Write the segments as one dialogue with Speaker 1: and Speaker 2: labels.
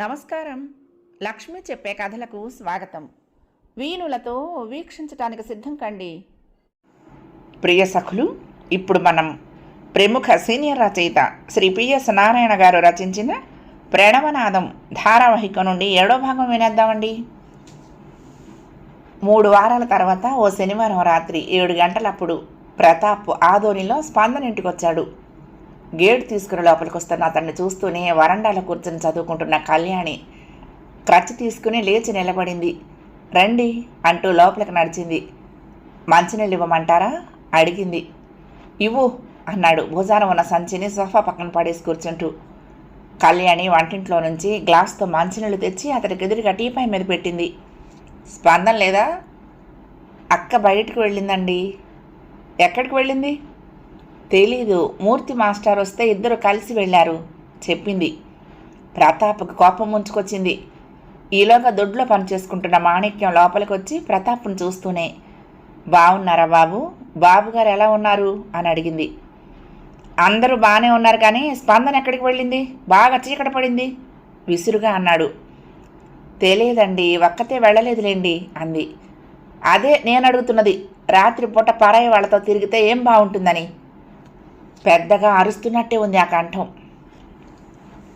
Speaker 1: నమస్కారం. లక్ష్మి చెప్పే కథలకు స్వాగతం. వీణులతో వీక్షించటానికి సిద్ధం కండి. ప్రియ సఖులు ఇప్పుడు మనం ప్రముఖ సీనియర్ రచయిత శ్రీ పిఎస్ నారాయణ గారు రచించిన ప్రణవనాదం ధారావాహిక నుండి ఏడో భాగం వినేద్దామండి. మూడు వారాల తర్వాత ఓ శనివారం రాత్రి ఏడు గంటలప్పుడు ప్రతాప్ ఆదోనిలో స్పందన ఇంటికి వచ్చాడు గేట్ తీసుకుని లోపలికి వస్తున్న అతన్ని చూస్తూనే వరండాలో కూర్చొని చదువుకుంటున్న కళ్యాణి క్రచ్ తీసుకుని లేచి నిలబడింది. రండి అంటూ లోపలికి నడిచింది. మంచినీళ్ళు ఇవ్వమంటారా? అడిగింది. ఇవ్వు అన్నాడు. భుజాన ఉన్న సంచిని సోఫా పక్కన పడేసి కూర్చుంటూ. కళ్యాణి వంటింట్లో నుంచి గ్లాస్తో మంచినీళ్ళు తెచ్చి అతడికి ఎదురుగా టీపాయ్ మీద పెట్టింది. స్పందన లేదా? అక్క బయటకు వెళ్ళిందండి. ఎక్కడికి వెళ్ళింది? తెలీదు. మూర్తి మాస్టర్ వస్తే ఇద్దరు కలిసి వెళ్ళారు చెప్పింది. ప్రతాప్కు కోపం ముంచుకొచ్చింది. ఈలోగా దొడ్లో పనిచేసుకుంటున్న మాణిక్యం లోపలికి వచ్చి ప్రతాప్ను చూస్తూనే బాగున్నారా బాబు? బాబుగారు ఎలా ఉన్నారు? అని అడిగింది. అందరూ బాగానే ఉన్నారు కానీ స్పందన ఎక్కడికి వెళ్ళింది? బాగా చీకట పడింది? విసురుగా అన్నాడు. తెలియదండి ఒక్కతే వెళ్ళలేదులేండి అంది. అదే నేను అడుగుతున్నది రాత్రి పూట పరాయి వాళ్ళతో తిరిగితే ఏం బాగుంటుందని పెద్దగా అరుస్తున్నట్టే ఉంది ఆ కంఠం.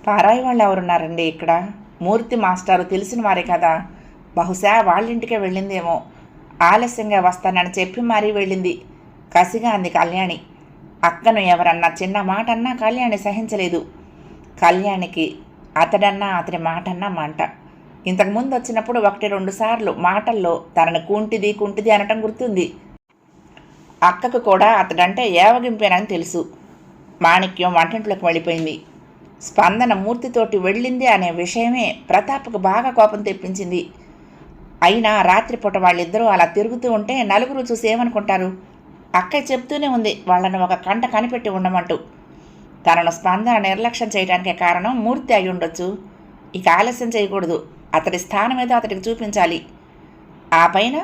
Speaker 1: పారాయి వాళ్ళు ఎవరున్నారండి ఇక్కడ? మూర్తి మాస్టారు తెలిసిన వారే కదా. బహుశా వాళ్ళింటికే వెళ్ళిందేమో. ఆలస్యంగా వస్తానని చెప్పి మరీ వెళ్ళింది. కసిగా అంది కళ్యాణి. అక్కను ఎవరన్నా చిన్న మాట అన్నా కళ్యాణి సహించలేదు. కళ్యాణికి అతడన్నా అతని మాటన్నా మంట. ఇంతకుముందు వచ్చినప్పుడు ఒకటి రెండు సార్లు మాటల్లో తనని కుంటిది కుంటిది అనటం గుర్తుంది. అక్కకు కూడా అతడంటే ఏవగింపేనని తెలుసు. మాణిక్యం వంటింట్లోకి వెళ్ళిపోయింది. స్పందన మూర్తితోటి వెళ్ళింది అనే విషయమే ప్రతాప్కు బాగా కోపం తెప్పించింది. అయినా రాత్రిపూట వాళ్ళిద్దరూ అలా తిరుగుతూ ఉంటే నలుగురు చూసి ఏమనుకుంటారు? చెప్తూనే ఉంది వాళ్ళను ఒక కంట కనిపెట్టి ఉండమంటూ. తనను స్పందన నిర్లక్ష్యం చేయడానికే కారణం మూర్తి అయి ఉండొచ్చు. ఇక ఆలస్యం చేయకూడదు అతడి స్థానం ఏదో అతడికి చూపించాలి. ఆ పైన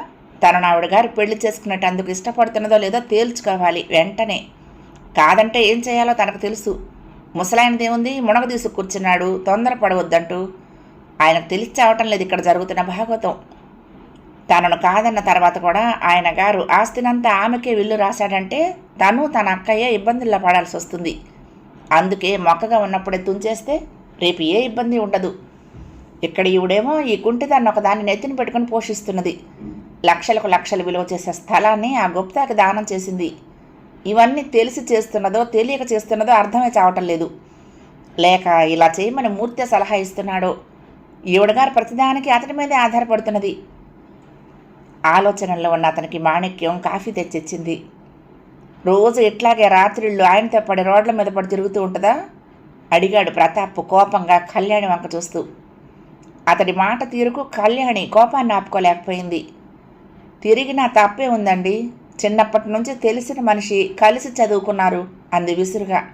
Speaker 1: తనను ఆవిడ గారు పెళ్ళి చేసుకున్నట్టు అందుకు ఇష్టపడుతున్నదో లేదో తేల్చుకోవాలి వెంటనే. కాదంటే ఏం చేయాలో తనకు తెలుసు. ముసలాయనదేముంది? మునగ తీసుకు కూర్చున్నాడు. తొందరపడవద్దంటూ. ఆయనకు తెలిసి చావటం లేదు ఇక్కడ జరుగుతున్న భాగవతం. తనను కాదన్న తర్వాత కూడా ఆయన గారు ఆస్తినంతా ఆమెకే విల్లు రాశాడంటే తను తన అక్కయ్య ఇబ్బందుల్లో పడాల్సి వస్తుంది. అందుకే మొక్కగా ఉన్నప్పుడే తుంచేస్తే రేపు ఏ ఇబ్బంది ఉండదు. ఇక్కడ ఈవిడేమో ఈ కుంటిదాన్ని ఒకదాన్ని నెత్తిన పెట్టుకుని పోషిస్తున్నది. లక్షలకు లక్షలు విలువ చేసే స్థలాన్ని ఆ గుప్తాకి దానం చేసింది. ఇవన్నీ తెలిసి చేస్తున్నదో తెలియక చేస్తున్నదో అర్థమే చావటం లేదు. లేక ఇలా చేయమని మూర్తి సలహా ఇస్తున్నాడో. ఈవిడగారు ప్రతిదానికి అతని మీదే ఆధారపడుతున్నది. ఆలోచనల్లో ఉన్న అతనికి మాణిక్యం కాఫీ తెచ్చిచ్చింది. రోజు ఇట్లాగే రాత్రిళ్ళు ఆయనతో పడి రోడ్ల మీద పడి తిరుగుతూ ఉంటుందా? అడిగాడు ప్రతాప్ కోపంగా కళ్యాణి వంక చూస్తూ. అతడి మాట తీరుకు కళ్యాణి కోపాన్ని ఆపుకోలేకపోయింది. తిరిగి నా తప్పే ఉందండి. చిన్నప్పటి నుంచి తెలిసిన మనిషి కలిసి చదువుకున్నారు అంది విసురుగా.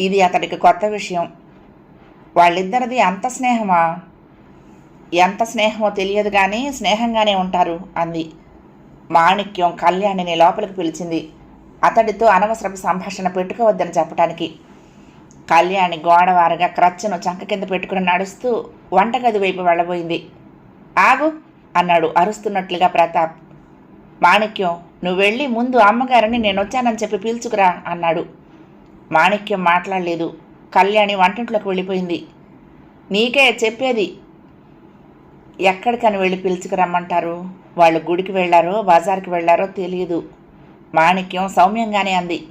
Speaker 1: ఇది అతడికి కొత్త విషయం. వాళ్ళిద్దరిది అంత స్నేహమా? ఎంత స్నేహమో తెలియదు కానీ స్నేహంగానే ఉంటారు అంది. మాణిక్యం కళ్యాణిని లోపలికి పిలిచింది. అతడితో అనవసరపు సంభాషణ పెట్టుకోవద్దని చెప్పడానికి కళ్యాణి గోడవారుగా క్రచ్చను చంక కింద పెట్టుకుని నడుస్తూ వంటగది వైపు వెళ్ళబోయింది. ఆగు అన్నాడు అరుస్తున్నట్లుగా ప్రతాప్. మాణిక్యం నువ్వు వెళ్ళి ముందు అమ్మగారిని నేను వచ్చానని చెప్పి పిలుచుకురా అన్నాడు. మాణిక్యం మాట్లాడలేదు. కళ్యాణి వంటింట్లోకి వెళ్ళిపోయింది. నీకే చెప్పేది. ఎక్కడికని వెళ్ళి పిలుచుకురమ్మంటారు? వాళ్ళు గుడికి వెళ్ళారో బజార్కి వెళ్ళారో తెలియదు. మాణిక్యం సౌమ్యంగానే అంది.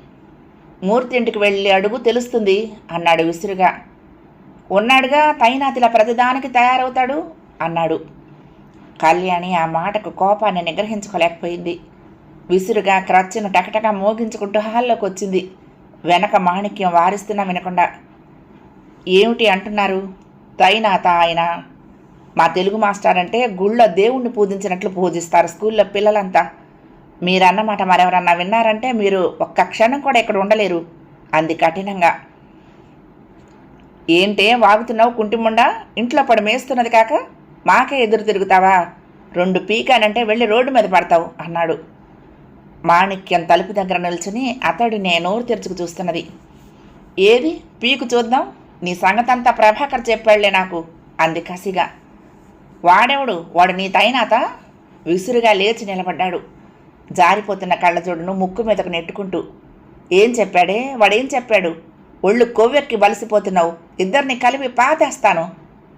Speaker 1: మూర్తి ఇంటికి వెళ్ళి అడుగు తెలుస్తుంది అన్నాడు విసురుగా. ఉన్నాడుగా తైనాతిలా ప్రతిదానికి తయారవుతాడు అన్నాడు. కళ్యాణి ఆ మాటకు కోపాన్ని నిగ్రహించుకోలేకపోయింది. విసురుగా క్రచ్చును టకటక మోగించుకుంటూ హాల్లోకి వచ్చింది వెనక మాణిక్యం వారిస్తున్నా వినకుండా ఏమిటి అంటున్నారు? తైనాత ఆయన. మా తెలుగు మాస్టర్ అంటే గుళ్ళో దేవుణ్ణి పూజించినట్లు పూజిస్తారు స్కూల్లో పిల్లలంతా. మీరన్నమాట మరెవరన్నా విన్నారంటే మీరు ఒక్క క్షణం కూడా ఇక్కడ ఉండలేరు. అంది కఠినంగా. ఏంటే వాగుతున్నావు కుంటిముండా ఇంట్లో పడి మేస్తున్నది కాక మాకే ఎదురు తిరుగుతావా? రెండు పీకానంటే వెళ్ళి రోడ్డు మీద పడతావు అన్నాడు. మాణిక్యం తలుపు దగ్గర నిల్చుని అతడినే నోరు తెరుచుకు చూస్తున్నది. ఏది? పీకు చూద్దాం. నీ సంగతంతా ప్రభాకర్ చెప్పాళ్ళే నాకు. అంది కసిగా. వాడెవడు? వాడు నీ తైనాత? విసురుగా లేచి నిలబడ్డాడు. జారిపోతున్న కళ్ళజోడును ముక్కు మీదకు నెట్టుకుంటూ. ఏం చెప్పాడే? వాడేం చెప్పాడు? ఒళ్ళు కొవ్వెక్కి బలిసిపోతున్నావు. ఇద్దరిని కలిపి పాతేస్తాను.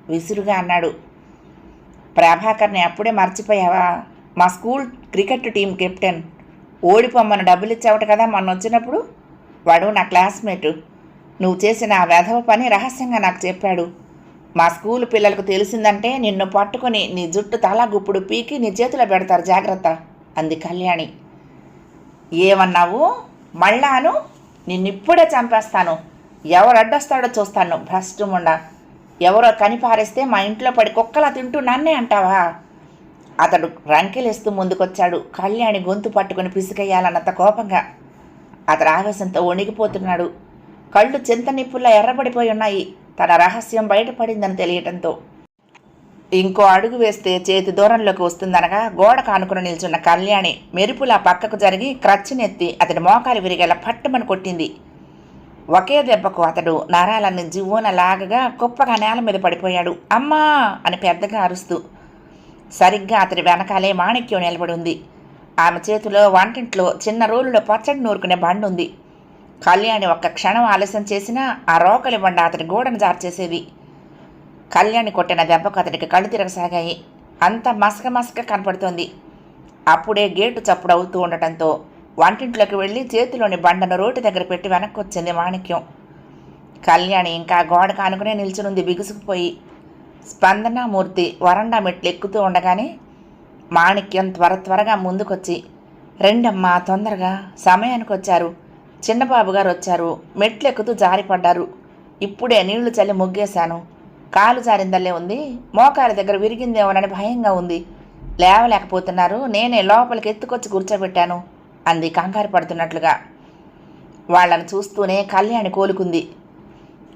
Speaker 1: విసురుగా అన్నాడు. ప్రభాకర్ని అప్పుడే మర్చిపోయావా? మా స్కూల్ క్రికెట్ టీం కెప్టెన్. ఓడిపోమ్మను డబ్బులు ఇచ్చావట కదా మొన్న వచ్చినప్పుడు వాడు నా క్లాస్మేటు. నువ్వు చేసిన ఆ వెధవ పని రహస్యంగా నాకు చెప్పాడు. మా స్కూల్ పిల్లలకు తెలిసిందంటే నిన్ను పట్టుకుని నీ జుట్టు తల గుప్పుడు పీకి నీ చేతిలో పెడతారు జాగ్రత్త అంది కళ్యాణి. ఏమన్నావు? మళ్ళాను? నిన్నిప్పుడే చంపేస్తాను. ఎవరు అడ్డొస్తాడో చూస్తాను భ్రష్టముండ. ఎవరో కనిపారేస్తే మా ఇంట్లో పడి కుక్కలా తింటూ నన్నే అంటావా? అతడు రంకెలేస్తూ ముందుకొచ్చాడు. కళ్యాణి గొంతు పట్టుకుని పిసికయ్యాలన్నంత కోపంగా. అతడు ఆవేశంతో వణిగిపోతున్నాడు. కళ్ళు చింత నిప్పుల్లా ఎర్రబడిపోయి ఉన్నాయి. తన రహస్యం బయటపడిందని తెలియటంతో. ఇంకో అడుగు వేస్తే చేతి దూరంలోకి వస్తుందనగా గోడ కానుకుని నిల్చున్న కళ్యాణి మెరుపులా పక్కకు జరిగి క్రచ్చినెత్తి అతడి మోకాలు విరిగేలా పట్టుమని కొట్టింది. ఒకే దెబ్బకు అతడు నరాలన్నీ జివ్వున లాగగా కుప్పగా నేల మీద పడిపోయాడు. అమ్మా! అని పెద్దగా అరుస్తూ సరిగ్గా అతడి వెనకాలే మాణిక్యం నిలబడి ఉంది ఆమె చేతిలో వంటింట్లో చిన్న రోలులో పచ్చడి నూరుకునే బండి ఉంది కళ్యాణి ఒక్క క్షణం ఆలస్యం చేసినా ఆ రోకలి బండ అతడి గోడను జార్చేసేవి. కళ్యాణి కొట్టిన దెబ్బకు అతడికి కళ్ళు తిరగసాగాయి. అంత మసక మసక కనపడుతోంది. అప్పుడే గేటు చప్పుడు అవుతూ ఉండటంతో వంటింట్లోకి వెళ్ళి చేతిలోని బండను రోటి దగ్గర పెట్టి వెనక్కి వచ్చింది మాణిక్యం. కళ్యాణి ఇంకా గోడ కానుకునే నిల్చునుంది బిగుసుకుపోయి. స్పందనామూర్తి వరండా మెట్లు ఎక్కుతూ ఉండగానే మాణిక్యం త్వర త్వరగా ముందుకొచ్చి రెండమ్మా తొందరగా సమయానికి వచ్చారు చిన్నబాబు గారు వచ్చారు మెట్లు ఎక్కుతూ జారిపడ్డారు. ఇప్పుడే నీళ్ళు చల్లి ముగ్గేశాను. కాలు జారిందల్లే ఉంది. మోకాల దగ్గర విరిగిందేమోనని భయంగా ఉంది. లేవలేకపోతున్నారు. నేనే లోపలికి ఎత్తుకొచ్చి కూర్చోబెట్టాను అంది కంగారు పడుతున్నట్లుగా. వాళ్ళని చూస్తూనే కళ్యాణి కోలుకుంది.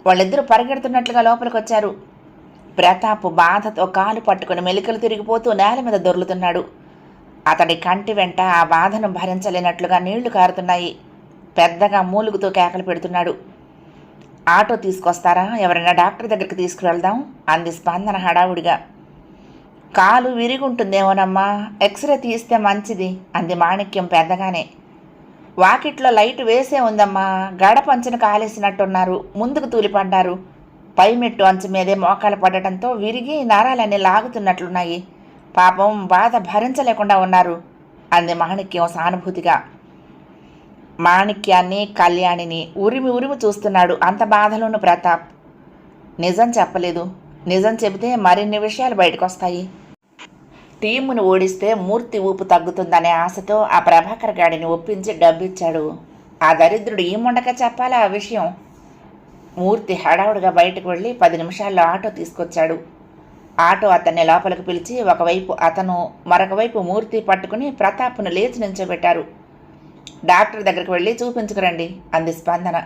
Speaker 1: వాళ్ళిద్దరూ పరిగెడుతున్నట్లుగా లోపలికి వచ్చారు ప్రతాప్ బాధతో కాలు పట్టుకుని మెలికలు తిరిగిపోతూ నేల మీద దొర్లుతున్నాడు. అతడి కంటి వెంట ఆ బాధను భరించలేనట్లుగా నీళ్ళు కారుతున్నాయి. పెద్దగా మూలుగుతూ కేకలు పెడుతున్నాడు. ఆటో తీసుకొస్తారా? ఎవరైనా డాక్టర్ దగ్గరికి తీసుకువెళ్దాం అంది స్పందన హడావుడిగా. కాలు విరిగుంటుందేమోనమ్మా ఎక్స్రే తీస్తే మంచిది అంది మాణిక్యం పెద్దగానే. వాకిట్లో లైట్ వేసే ఉందమ్మా గడప కాలేసినట్టున్నారు ముందుకు తూలిపడ్డారు. పై మెట్టు అంచు మీదే మోకాలు పడటంతో విరిగి నరాలన్నీ లాగుతున్నట్లున్నాయి. పాపం బాధ భరించలేకుండా ఉన్నారు. అంది మాణిక్యం సానుభూతిగా. మాణిక్యాన్ని కళ్యాణిని ఉరిమి ఉరిమి చూస్తున్నాడు అంత బాధలోను ప్రతాప్. నిజం చెప్పలేదు. నిజం చెబితే మరిన్ని విషయాలు బయటకొస్తాయి. టీమును ఓడిస్తే మూర్తి ఊపు తగ్గుతుందనే ఆశతో ఆ ప్రభాకర్ గాడిని ఒప్పించి డబ్బిచ్చాడు. ఆ దరిద్రుడు ఏముండక చెప్పాలా ఆ విషయం? మూర్తి హడావుడిగా బయటకు వెళ్ళి పది నిమిషాల్లో ఆటో తీసుకొచ్చాడు. ఆటో అతన్ని లోపలికి పిలిచి ఒకవైపు అతను మరొక వైపు మూర్తి పట్టుకుని ప్రతాప్ను లేచి నిల్చోబెట్టారు. డాక్టర్ దగ్గరికి వెళ్ళి చూపించుకురండి అంది స్పందన.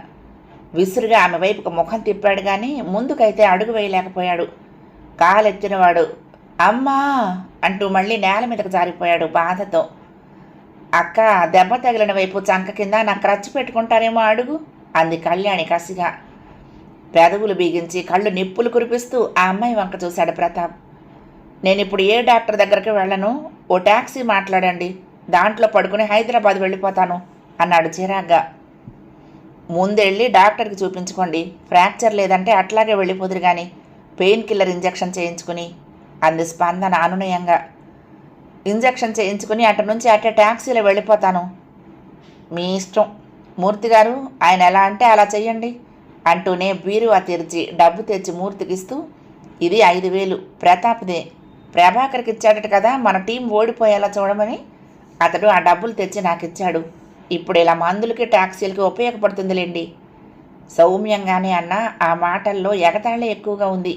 Speaker 1: విసురుగా ఆమె వైపుకు ముఖం తిప్పాడు కానీ ముందుకైతే అడుగు వేయలేకపోయాడు. కాలెత్తినవాడు అమ్మా! అంటూ మళ్ళీ నేల మీదకు జారిపోయాడు బాధతో. అక్క దెబ్బ తగిలిన వైపు చంక కింద నాకు రచ్చి పెట్టుకుంటారేమో అడుగు అంది కళ్యాణి కసిగా. పెదవులు బిగించి కళ్ళు నిప్పులు కురిపిస్తూ ఆ అమ్మాయి వంక చూశాడు ప్రతాప్. నేను ఇప్పుడు ఏ డాక్టర్ దగ్గరికి వెళ్ళను? ఓ ట్యాక్సీ మాట్లాడండి. దాంట్లో పడుకుని హైదరాబాద్ వెళ్ళిపోతాను అన్నాడు చిరాగ్గా. ముందెళ్ళి డాక్టర్కి చూపించుకోండి. ఫ్రాక్చర్ లేదంటే అట్లాగే వెళ్ళిపోదురు కానీ పెయిన్ కిల్లర్ ఇంజెక్షన్ చేయించుకుని అంది స్పందన అనునయంగా. ఇంజెక్షన్ చేయించుకుని అటు నుంచి అట్టే ట్యాక్సీలో వెళ్ళిపోతాను. మీ ఇష్టం. మూర్తి గారు ఆయన ఎలా అంటే అలా చెయ్యండి. అంటూనే బీరువా తెరిచి డబ్బు తెచ్చి మూర్తికిస్తూ ఇది ఐదు వేలు ప్రతాప్దే ప్రభాకర్కి ఇచ్చాడట కదా మన టీం ఓడిపోయేలా చూడమని. అతడు ఆ డబ్బులు తెచ్చి నాకు ఇచ్చాడు ఇప్పుడు ఇలా మందులకి ట్యాక్సీలకి ఉపయోగపడుతుందిలేండి. సౌమ్యంగానే అన్న ఆ మాటల్లో ఎగతాళి ఎక్కువగా ఉంది.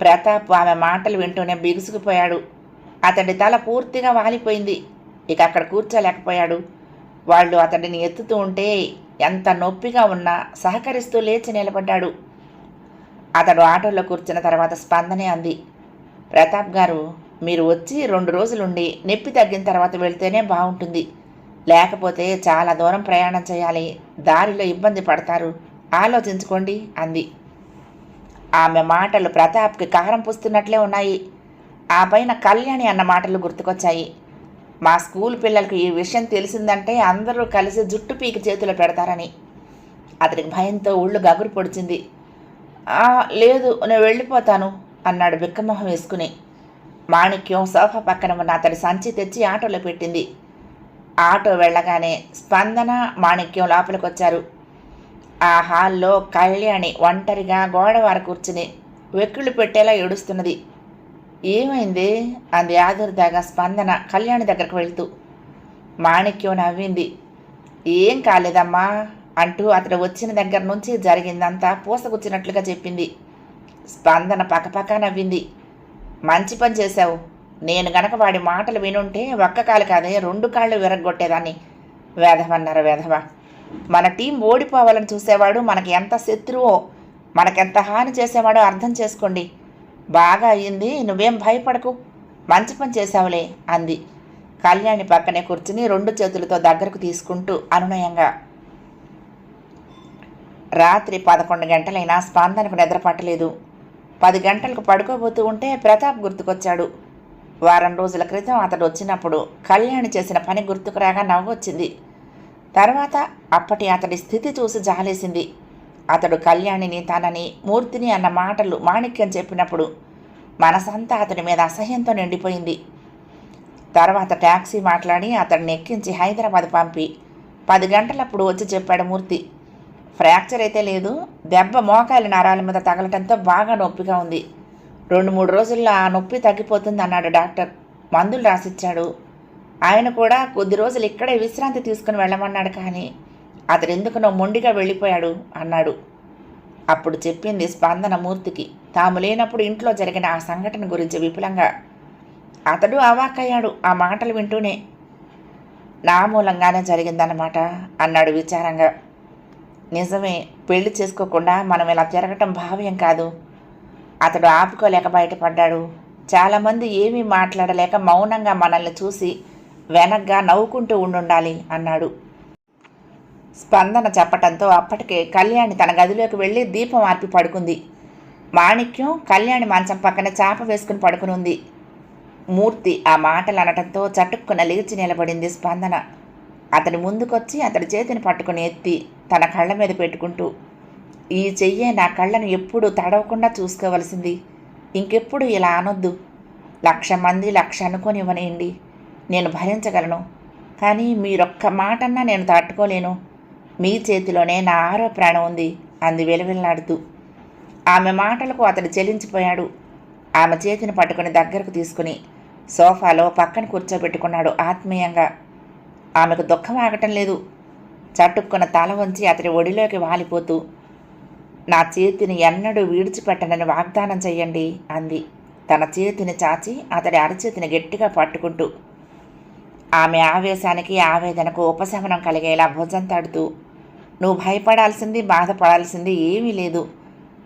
Speaker 1: ప్రతాప్ ఆమె మాటలు వింటూనే బిగుసుకుపోయాడు. అతడి తల పూర్తిగా వాలిపోయింది. ఇక అక్కడ కూర్చోలేకపోయాడు. వాళ్ళు అతడిని ఎత్తుతూ ఉంటే ఎంత నొప్పిగా ఉన్నా సహకరిస్తూ లేచి నిలబడ్డాడు. అతడు ఆటోలో కూర్చున్న తర్వాత స్పందనే అంది. ప్రతాప్ గారు మీరు వచ్చి రెండు రోజులుండి నొప్పి తగ్గిన తర్వాత వెళ్తేనే బాగుంటుంది. లేకపోతే చాలా దూరం ప్రయాణం చేయాలి. దారిలో ఇబ్బంది పడతారు. ఆలోచించుకోండి అంది. ఆమె మాటలు ప్రతాప్కి కారం పూస్తున్నట్లే ఉన్నాయి. ఆ పైన కళ్యాణి అన్న మాటలు గుర్తుకొచ్చాయి. మా స్కూల్ పిల్లలకు ఈ విషయం తెలిసిందంటే అందరూ కలిసి జుట్టు పీకి చేతిలో పెడతారని. అతనికి భయంతో ఒళ్ళు గగురు పొడిచింది. లేదు నేను వెళ్ళిపోతాను అన్నాడు బిక్కమొహం వేసుకుని. మాణిక్యం సోఫా పక్కన ఉన్న అతడి సంచి తెచ్చి ఆటోలో పెట్టింది. ఆటో వెళ్ళగానే స్పందన మాణిక్యం లోపలికి వచ్చారు ఆ హాల్లో కళ్యాణి ఒంటరిగా గోడవార కూర్చుని వెక్కుళ్ళు పెట్టేలా ఏడుస్తున్నది. ఏమైంది? అంది ఆదుర్దాగా స్పందన కళ్యాణి దగ్గరకు వెళ్తూ. మాణిక్యం నవ్వింది. ఏం కాలేదమ్మా? అంటూ అతడు వచ్చిన దగ్గర నుంచి జరిగిందంతా పూసగుచ్చినట్లుగా చెప్పింది. స్పందన పక్కపక్క నవ్వింది. మంచి పని చేశావు. నేను గనక వాడి మాటలు వినుంటే ఒక్క కాలు కాదే రెండు కాళ్ళు విరగొట్టేదాన్ని వేధవన్నారు వేధవ? మన టీం ఓడిపోవాలని చూసేవాడు మనకి ఎంత శత్రువో మనకెంత హాని చేసేవాడో అర్థం చేసుకోండి. బాగా అయ్యింది నువ్వేం భయపడకు. మంచి పని చేశావులే అంది. కళ్యాణి పక్కనే కూర్చుని రెండు చేతులతో దగ్గరకు తీసుకుంటూ అనునయంగా రాత్రి పదకొండు గంటలైనా స్పందనకు నిద్రపట్టలేదు. పది గంటలకు పడుకోబోతూ ఉంటే ప్రతాప్ గుర్తుకొచ్చాడు. వారం రోజుల క్రితం అతడు వచ్చినప్పుడు కళ్యాణి చేసిన పని గుర్తుకు రాగా నవ్వొచ్చింది. తర్వాత అప్పటి అతడి స్థితి చూసి జాలేసింది. అతడు కళ్యాణిని తనని మూర్తిని అన్న మాటలు మాణిక్యం చెప్పినప్పుడు మనసంతా అతడి మీద అసహ్యంతో నిండిపోయింది. తర్వాత ట్యాక్సీ మాట్లాడి అతడిని ఎక్కించి హైదరాబాద్ పంపి పది గంటలప్పుడు వచ్చి చెప్పాడు మూర్తి. ఫ్రాక్చర్ అయితే లేదు దెబ్బ మోకాలి నరాల మీద తగలటంతో బాగా నొప్పిగా ఉంది. రెండు మూడు రోజుల్లో ఆ నొప్పి తగ్గిపోతుంది అన్నాడు డాక్టర్. మందులు రాసిచ్చాడు. ఆయన కూడా కొద్ది రోజులు ఇక్కడే విశ్రాంతి తీసుకుని వెళ్ళమన్నాడు కానీ అతడు ఎందుకునో మొండిగా వెళ్ళిపోయాడు? అన్నాడు. అప్పుడు చెప్పింది స్పందన మూర్తికి తాము లేనప్పుడు ఇంట్లో జరిగిన ఆ సంఘటన గురించి విపులంగా. అతడు అవాక్కయ్యాడు ఆ మాటలు వింటూనే. నా మూలంగానే జరిగిందన్నమాట అన్నాడు విచారంగా. నిజమే పెళ్ళి చేసుకోకుండా మనం ఇలా తిరగటం భావ్యం కాదు. అతడు ఆపుకోలేక బయటపడ్డాడు. చాలామంది ఏమీ మాట్లాడలేక మౌనంగా మనల్ని చూసి వెనగ్గా నవ్వుకుంటూ ఉండుండాలి అన్నాడు. స్పందన చెప్పటంతో అప్పటికే కళ్యాణి తన గదిలోకి వెళ్ళి దీపం ఆర్పి పడుకుంది. మాణిక్యం కళ్యాణి మంచం పక్కన చాప వేసుకుని పడుకుని ఉంది మూర్తి ఆ మాటలు అనటంతో చటుక్కున లేచి నిలబడింది స్పందన. అతని ముందుకొచ్చి అతడి చేతిని పట్టుకుని ఎత్తి తన కళ్ళ మీద పెట్టుకుంటూ ఈ చెయ్యే నా కళ్ళను ఎప్పుడు తడవకుండా చూసుకోవలసింది. ఇంకెప్పుడు ఇలా అనొద్దు. లక్ష మంది లక్ష అనుకోనివ్వనియండి. నేను భరించగలను. కానీ మీరొక్క మాటన్నా నేను తట్టుకోలేను. మీ చేతిలోనే నా ఆరో ప్రాణం ఉంది అంది వెలువెల్లాడుతూ. ఆమె మాటలకు అతడు చెలించిపోయాడు. ఆమె చేతిని పట్టుకుని దగ్గరకు తీసుకుని సోఫాలో పక్కన కూర్చోబెట్టుకున్నాడు ఆత్మీయంగా. ఆమెకు దుఃఖం ఆగటం లేదు. చట్టుకున్న తల వంచి అతడి ఒడిలోకి వాలిపోతూ నా చేతిని ఎన్నడూ విడిచిపెట్టనని వాగ్దానం చెయ్యండి అంది. తన చేతిని చాచి అతడి అరచేతిని గట్టిగా పట్టుకుంటూ ఆమె ఆవేశానికి ఆవేదనకు ఉపశమనం కలిగేలా భుజం తాడుతూ నువ్వు భయపడాల్సింది బాధపడాల్సింది ఏమీ లేదు.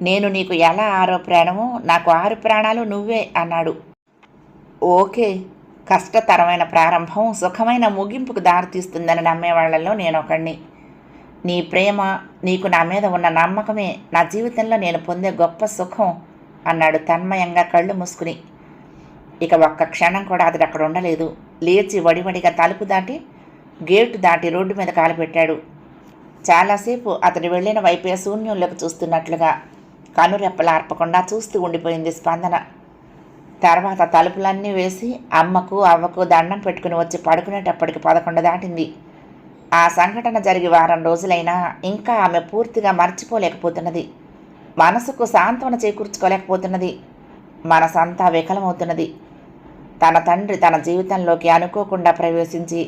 Speaker 1: నేను నీకు ఎలా ఆరో ప్రాణమో నాకు ఆరు ప్రాణాలు నువ్వే అన్నాడు. ఓకే కష్టతరమైన ప్రారంభం సుఖమైన ముగింపుకు దారితీస్తుందని నమ్మేవాళ్ళలో నేను ఒకణ్ణి నీ ప్రేమ నీకు నా మీద ఉన్న నమ్మకమే నా జీవితంలో నేను పొందే గొప్ప సుఖం అన్నాడు తన్మయంగా కళ్ళు మూసుకుని. ఇక ఒక్క క్షణం కూడా అతడు అక్కడ ఉండలేదు. లేచి వడివడిగా తలుపు దాటి గేటు దాటి రోడ్డు మీద కాలుపెట్టాడు చాలాసేపు అతను వెళ్ళిన వైపే శూన్యంలోకి చూస్తున్నట్లుగా కనురెప్పలార్పకుండా చూస్తూ ఉండిపోయింది స్పందన. తర్వాత తలుపులన్నీ వేసి అమ్మకు అవ్వకు దండం పెట్టుకుని వచ్చి పడుకునేటప్పటికి పదకొండు దాటింది. ఆ సంఘటన జరిగి వారం రోజులైనా ఇంకా ఆమె పూర్తిగా మర్చిపోలేకపోతున్నది. మనసుకు సాంత్వన చేకూర్చుకోలేకపోతున్నది. మనసంతా వికలమవుతున్నది. తన తండ్రి తన జీవితంలోకి అనుకోకుండా ప్రవేశించి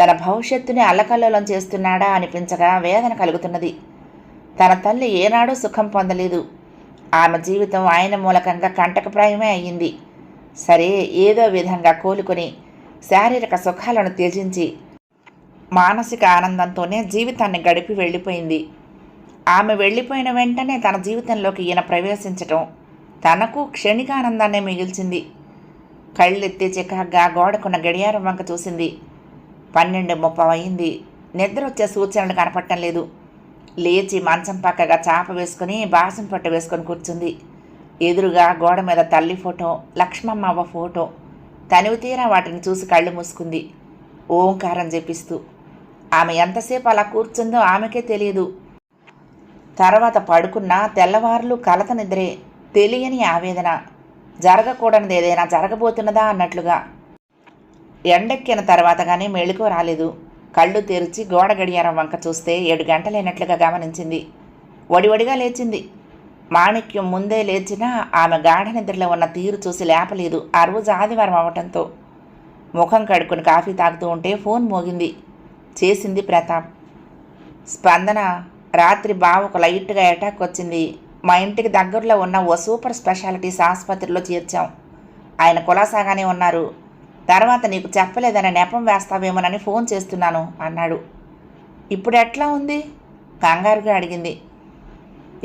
Speaker 1: తన భవిష్యత్తుని అల్లకల్లోలం చేస్తున్నాడా అనిపించగా వేదన కలుగుతున్నది. తన తల్లి ఏనాడూ సుఖం పొందలేదు. ఆమె జీవితం ఆయన మూలకంగా కంటకప్రాయమే అయ్యింది. సరే ఏదో విధంగా కోలుకొని శారీరక సుఖాలను త్యజించి మానసిక ఆనందంతోనే జీవితాన్ని గడిపి వెళ్ళిపోయింది. ఆమె వెళ్ళిపోయిన వెంటనే తన జీవితంలోకి ఈయన ప్రవేశించటం తనకు క్షణికానందాన్నే మిగిల్చింది. కళ్ళెత్తి చికాగ్గా గోడకున్న గడియారం వంక చూసింది. పన్నెండు ముప్పై అయింది నిద్ర వచ్చే సూచనలు కనపడటం లేదు. లేచి మంచం పక్కగా చాప వేసుకుని బాసం పట్టు వేసుకొని కూర్చుంది. ఎదురుగా గోడ మీద తల్లి ఫోటో లక్ష్మమ్మవ్వ ఫోటో. తనివి తీరా వాటిని చూసి కళ్ళు మూసుకుంది. ఓంకారం జపిస్తూ. ఆమె ఎంతసేపు అలా కూర్చుందో ఆమెకే తెలియదు. తర్వాత పడుకున్న తెల్లవారులు కలత నిద్రే తెలియని ఆవేదన. జరగకూడనిది ఏదైనా జరగబోతున్నదా అన్నట్లుగా. ఎండెక్కిన తర్వాత కానీ మెళుకు రాలేదు. కళ్ళు తెరిచి గోడ గడియారం వంక చూస్తే ఏడు గంటలైనట్లుగా గమనించింది. వడివడిగా లేచింది. మాణిక్యం ముందే లేచినా ఆమె గాఢ నిద్రలో ఉన్న తీరు చూసి లేపలేదు. ఆ రోజు ఆదివారం అవటంతో ముఖం కడుక్కుని కాఫీ తాగుతూ ఉంటే ఫోన్ మోగింది. చేసింది ప్రతాప్. స్పందన రాత్రి బావకు లైట్గా అటాక్ వచ్చింది. మా ఇంటికి దగ్గరలో ఉన్న ఓ సూపర్ స్పెషాలిటీస్ ఆసుపత్రిలో చేర్చాం. ఆయన కులాసాగానే ఉన్నారు. తర్వాత నీకు చెప్పలేదని నెపం వేస్తావేమోనని ఫోన్ చేస్తున్నాను అన్నాడు. ఇప్పుడు ఎట్లా ఉంది? కంగారుగా అడిగింది.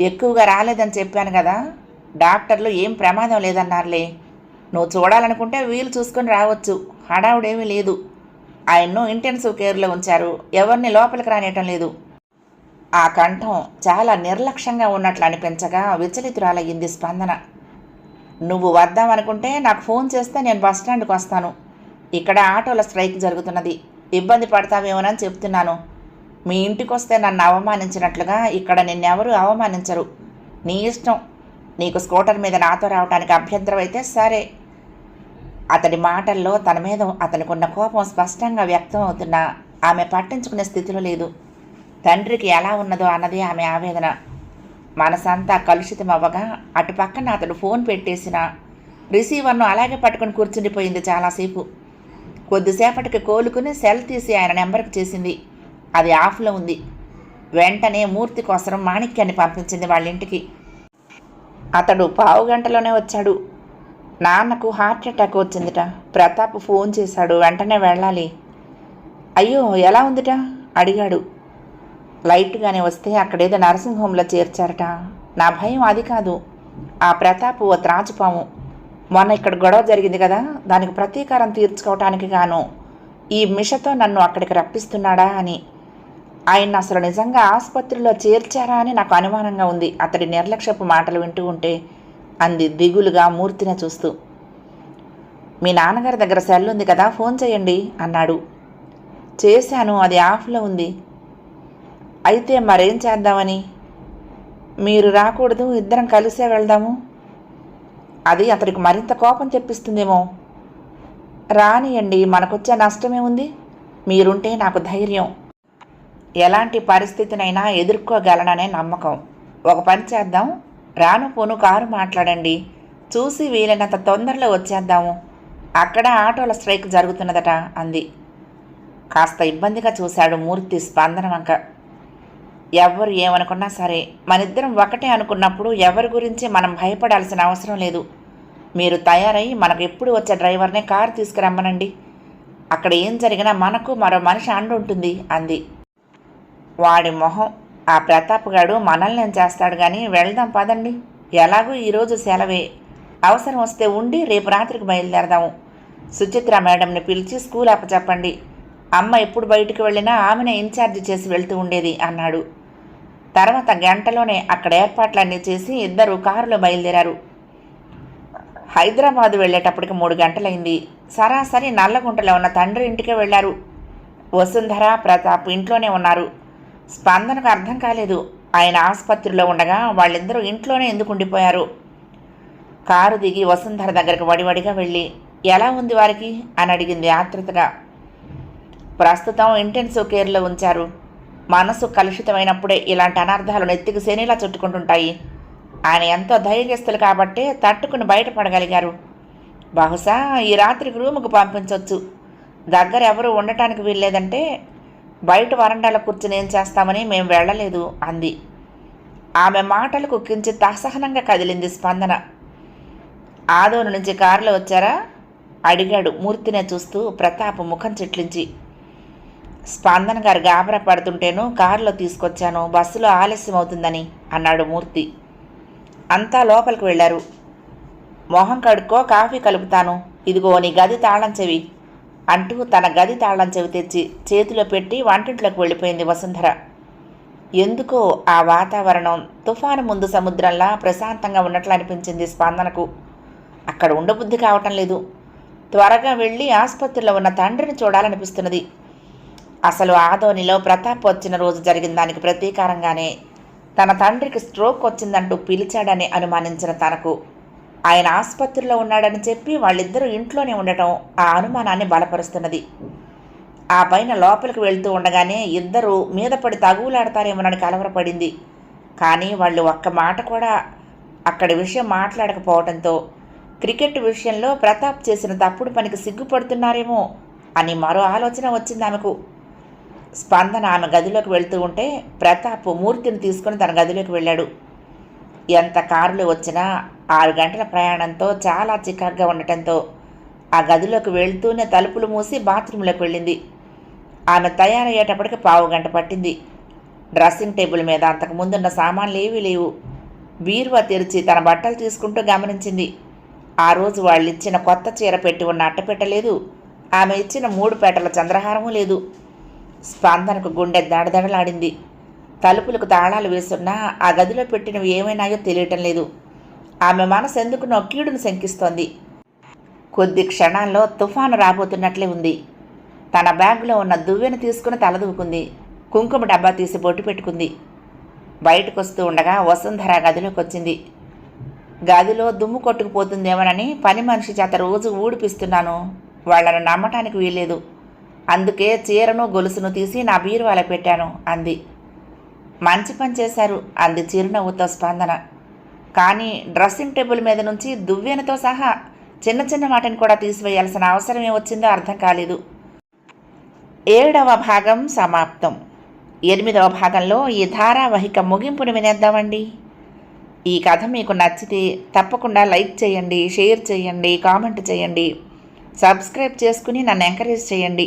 Speaker 1: ఎక్కువగా రాలేదని చెప్పాను కదా డాక్టర్లు ఏం ప్రమాదం లేదన్నారులే. నువ్వు చూడాలనుకుంటే వీలు చూసుకొని రావచ్చు హడావుడేమీ లేదు. ఆయన్ను ఇంటెన్సివ్ కేర్లో ఉంచారు ఎవరిని లోపలికి రానియటం లేదు. ఆ కంఠం చాలా నిర్లక్ష్యంగా ఉన్నట్లు అనిపించగా విచలితురాలయ్యింది స్పందన. నువ్వు వద్దామనుకుంటే నాకు ఫోన్ చేస్తే నేను బస్ స్టాండ్కి వస్తాను ఇక్కడ ఆటోల స్ట్రైక్ జరుగుతున్నది. ఇబ్బంది పడతావేమోనని చెప్తున్నాను. మీ ఇంటికి వస్తే నన్ను అవమానించినట్లుగా ఇక్కడ నిన్నెవరూ అవమానించరు. నీ ఇష్టం. నీకు స్కూటర్ మీద నాతో రావడానికి అభ్యంతరం అయితే సరే. అతడి మాటల్లో తన మీద అతనికి ఉన్న కోపం స్పష్టంగా వ్యక్తం అవుతున్నా. ఆమె పట్టించుకునే స్థితిలో లేదు. తండ్రికి ఎలా ఉన్నదో అన్నది ఆమె ఆవేదన. మనసంతా కలుషితం అవ్వగా అటు పక్కన అతడు ఫోన్ పెట్టేసిన. రిసీవర్ను అలాగే పట్టుకుని కూర్చుండిపోయింది చాలాసేపు. కొద్దిసేపటికి కోలుకుని సెల్ తీసి ఆయన నెంబర్కి చేసింది. అది ఆఫ్లో ఉంది. వెంటనే మూర్తి కోసం మాణిక్యాన్ని పంపించింది వాళ్ళ ఇంటికి. అతడు పావు గంటలోనే వచ్చాడు. నాన్నకు హార్ట్ అటాక్ వచ్చిందిట. ప్రతాప్ ఫోన్ చేశాడు. వెంటనే వెళ్ళాలి. అయ్యో ఎలా ఉందిట? అడిగాడు. లైట్గానే వస్తే అక్కడేదో నర్సింగ్ హోమ్లో చేర్చారట. నా భయం అది కాదు. ఆ ప్రతాప్ ఓ త్రాచుపాము. మొన్న ఇక్కడ గొడవ జరిగింది కదా దానికి ప్రతీకారం తీర్చుకోవటానికి గాను ఈ మిషతో నన్ను అక్కడికి రప్పిస్తున్నాడా అని. ఆయన అసలు నిజంగా ఆసుపత్రిలో చేర్చారా అని నాకు అనుమానంగా ఉంది. అతడి నిర్లక్ష్యపు మాటలు వింటూ ఉంటే అంది దిగులుగా మూర్తిని చూస్తూ. మీ నాన్నగారి దగ్గర సెల్ ఉంది కదా ఫోన్ చేయండి అన్నాడు. చేశాను అది ఆఫ్లో ఉంది. అయితే మరేం చేద్దామని? మీరు రాకూడదు ఇద్దరం కలిసే వెళ్దాము. అది అతడికి మరింత కోపం తెప్పిస్తుందేమో. రానియండి మనకొచ్చే నష్టమే ఉంది మీరుంటే నాకు ధైర్యం. ఎలాంటి పరిస్థితినైనా ఎదుర్కోగలననే నమ్మకం. ఒక పని చేద్దాం. రాను పోను కారు మాట్లాడండి. చూసి వీలైనంత తొందరలో వచ్చేద్దాము. అక్కడ ఆటోల స్ట్రైక్ జరుగుతున్నదట అంది. కాస్త ఇబ్బందిగా చూశాడు మూర్తి స్పందన వంక ఎవరు ఏమనుకున్నా సరే మనిద్దరం ఒకటే అనుకున్నప్పుడు ఎవరి గురించి మనం భయపడాల్సిన అవసరం లేదు. మీరు తయారై మనకు ఎప్పుడు వచ్చే డ్రైవర్నే కారు తీసుకురమ్మనండి. అక్కడ ఏం జరిగినా మనకు మరో మనిషి అండు ఉంటుంది అంది. వాడి మొహం ఆ ప్రతాప్ గాడు మనల్ని చేస్తాడు కానీ వెళ్దాం పదండి. ఎలాగూ ఈరోజు సెలవే. అవసరం వస్తే ఉండి రేపు రాత్రికి బయలుదేరదాము. సుచిత్ర మేడంని పిలిచి స్కూల్ అప్పచెప్పండి. అమ్మ ఎప్పుడు బయటికి వెళ్ళినా ఆమెనే ఇన్ఛార్జ్ చేసి వెళ్తూ ఉండేది అన్నాడు. తర్వాత గంటలోనే అక్కడ ఏర్పాట్లన్నీ చేసి ఇద్దరు కారులో బయలుదేరారు. హైదరాబాద్ వెళ్ళేటప్పటికి మూడు గంటలైంది. సరాసరి నల్లగుంటలో ఉన్న తండ్రి ఇంటికి వెళ్ళారు వసుంధర ప్రతాప్ ఇంట్లోనే ఉన్నారు. స్పందనకు అర్థం కాలేదు. ఆయన ఆసుపత్రిలో ఉండగా వాళ్ళిద్దరూ ఇంట్లోనే ఎందుకు ఉండిపోయారు? కారు దిగి వసుంధర దగ్గరకు వడివడిగా వెళ్ళి ఎలా ఉంది వారికి? అని అడిగింది ఆతృతగా ప్రస్తుతం ఇంటెన్సివ్ కేర్లో ఉంచారు. మనసు కలుషితమైనప్పుడే ఇలాంటి అనర్థాలు నెత్తికి శనిలా చుట్టుకుంటుంటాయి. ఆయన ఎంతో ధైర్యస్తులు కాబట్టే తట్టుకుని బయటపడగలిగారు. బహుశా ఈ రాత్రికి రూముకు పంపించవచ్చు దగ్గర ఎవరు ఉండటానికి వీల్లేదంటే బయట వరండాలో కూర్చుని ఏం చేస్తామని మేము వెళ్ళలేదు అంది. ఆమె మాటలకు కించిత్ అసహనంగా కదిలింది స్పందన. ఆదోను నుంచి కారులో వచ్చారా? అడిగాడు మూర్తినే చూస్తూ ప్రతాప్ ముఖం చిట్లించి. స్పందన గారు గాబరా పడుతుంటేను కారులో తీసుకొచ్చాను బస్సులో ఆలస్యం అవుతుందని అన్నాడు మూర్తి. అంతా లోపలికి వెళ్ళారు. మొహం కడుక్కో కాఫీ కలుపుతాను ఇదిగో నీ గది తాళం చెవి అంటూ తన గది తాళం చెవి తెచ్చి చేతిలో పెట్టి వంటింట్లోకి వెళ్ళిపోయింది వసుంధర. ఎందుకో ఆ వాతావరణం తుఫాను ముందు సముద్రంలా ప్రశాంతంగా ఉన్నట్లు అనిపించింది స్పందనకు. అక్కడ ఉండబుద్ధి కావటం లేదు. త్వరగా వెళ్ళి ఆసుపత్రిలో ఉన్న తండ్రిని చూడాలనిపిస్తున్నది. అసలు ఆదోనిలో ప్రతాప్ వచ్చిన రోజు జరిగిన దానికి ప్రతీకారంగానే తన తండ్రికి స్ట్రోక్ వచ్చిందంటూ పిలిచాడని అనుమానించిన తనకు. ఆయన ఆసుపత్రిలో ఉన్నాడని చెప్పి వాళ్ళిద్దరూ ఇంట్లోనే ఉండటం ఆ అనుమానాన్ని బలపరుస్తున్నది. ఆ పైన లోపలికి వెళ్తూ ఉండగానే ఇద్దరూ మీద పడి తగువులాడతారేమోనని కలవరపడింది. కానీ వాళ్ళు ఒక్క మాట కూడా అక్కడి విషయం మాట్లాడకపోవడంతో క్రికెట్ విషయంలో ప్రతాప్ చేసిన తప్పుడు పనికి సిగ్గుపడుతున్నారేమో అని మరో ఆలోచన వచ్చింది ఆమెకు. స్పందన ఆమె గదిలోకి వెళ్తూ ఉంటే ప్రతాప్ మూర్తిని తీసుకుని తన గదిలోకి వెళ్ళాడు. ఎంత కారులు వచ్చినా ఆరు గంటల ప్రయాణంతో చాలా చికాగ్గా ఉండటంతో ఆ గదిలోకి వెళ్తూనే తలుపులు మూసి బాత్రూంలోకి వెళ్ళింది. ఆమె తయారయ్యేటప్పటికి పావు గంట పట్టింది. డ్రెస్సింగ్ టేబుల్ మీద అంతకు ముందున్న సామాన్లు ఏవీ లేవు. బీరువా తెరిచి తన బట్టలు తీసుకుంటూ గమనించింది. ఆ రోజు వాళ్ళు ఇచ్చిన కొత్త చీర పెట్టి ఉన్న అట్టపెట్ట లేదు ఆమె ఇచ్చిన మూడు పేటల చంద్రహారము లేదు. స్పందనకు గుండె దడదడలాడింది. తలుపులకు తాళాలు వేస్తున్నా ఆ గదిలో పెట్టినవి ఏమైనాయో తెలియటం లేదు. ఆమె మనసు ఎందుకు నొక్కీడును శంకిస్తోంది. కొద్ది క్షణాల్లో తుఫాను రాబోతున్నట్లే ఉంది. తన బ్యాగులో ఉన్న దువ్వెను తీసుకుని తలదూకుంది. కుంకుమ డబ్బా తీసి బొట్టు పెట్టుకుంది. బయటకు వస్తూ ఉండగా వసుంధర గదిలోకి వచ్చింది గదిలో దుమ్ము కొట్టుకుపోతుందేమోనని పని మనిషి చేత రోజు ఊడిపిస్తున్నాను. వాళ్ళను నమ్మటానికి వీల్లేదు. అందుకే చీరను గొలుసును తీసి నా బీరువాల పెట్టాను అంది. మంచి పని చేశారు అంది చిరునవ్వుతో స్పందన. కానీ డ్రెస్సింగ్ టేబుల్ మీద నుంచి దువ్వెనతో సహా చిన్న చిన్న వాటిని కూడా తీసివేయాల్సిన అవసరం ఏమొచ్చిందో అర్థం కాలేదు. ఏడవ భాగం సమాప్తం. ఎనిమిదవ భాగంలో ఈ ధారావాహిక ముగింపును వినేద్దామండి. ఈ కథ మీకు నచ్చితే తప్పకుండా లైక్ చేయండి షేర్ చేయండి కామెంట్ చేయండి. సబ్స్క్రైబ్ చేసుకుని నన్ను ఎంకరేజ్ చేయండి.